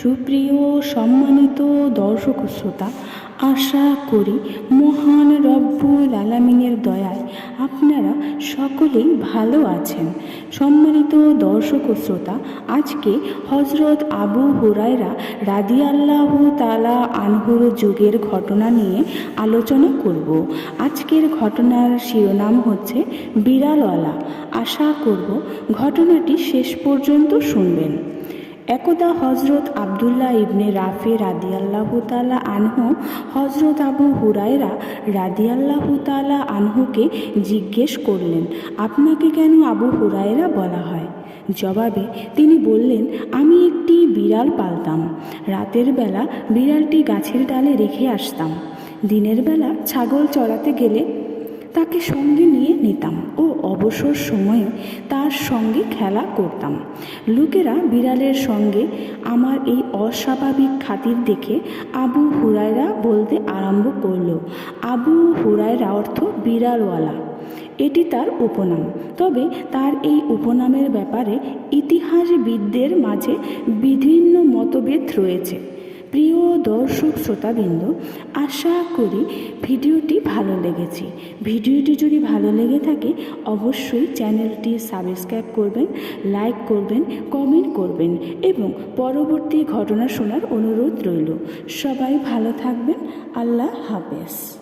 সুপ্রিয় সম্মানিত দর্শক শ্রোতা, আশা করি মহান রব্বুল আলামিনের দয়ায় আপনারা সকলেই ভালো আছেন। সম্মানিত দর্শক শ্রোতা, আজকে হজরত আবু হুরায়রা রাদিয়াল্লাহু তালা আনহুর যুগের ঘটনা নিয়ে আলোচনা করব। আজকের ঘটনার শিরোনাম হচ্ছে বিড়ালওয়ালা। আশা করব ঘটনাটি শেষ পর্যন্ত শুনবেন। একদা হজরত আবদুল্লাহ ইবনে রাফে রাদিয়াল্লাহু তালা আনহু হজরত আবু হুরায়রা রাদিয়াল্লাহু তালা আনহুকে জিজ্ঞেস করলেন, আপনাকে কেন আবু হুরায়রা বলা হয়? জবাবে তিনি বললেন, আমি একটি বিড়াল পালতাম। রাতের বেলা বিড়ালটি গাছের ডালে রেখে আসতাম। দিনের বেলা ছাগল চড়াতে গেলে তাকে সঙ্গে নিয়ে নিতাম। ও অবসর সময়ে তার সঙ্গে খেলা করতাম। লোকেরা বিড়ালের সঙ্গে আমার এই অস্বাভাবিক খাতির দেখে আবু হুরায়রা বলতে আরম্ভ করল, আবু হুরায়রা অর্থ বিড়ালওয়ালা। এটি তার উপনাম। তবে তার এই উপনামের ব্যাপারে ইতিহাসবিদদের মাঝে বিভিন্ন মতভেদ রয়েছে। প্রিয় দর্শক শ্রোতাবৃন্দ, আশা করি ভিডিওটি ভালো লেগেছে। ভিডিওটি যদি ভালো লেগে থাকে, অবশ্যই চ্যানেলটি সাবস্ক্রাইব করবেন, লাইক করবেন, কমেন্ট করবেন এবং পরবর্তী ঘটনা শোনার অনুরোধ রইল। সবাই ভালো থাকবেন, আল্লাহ হাফেজ।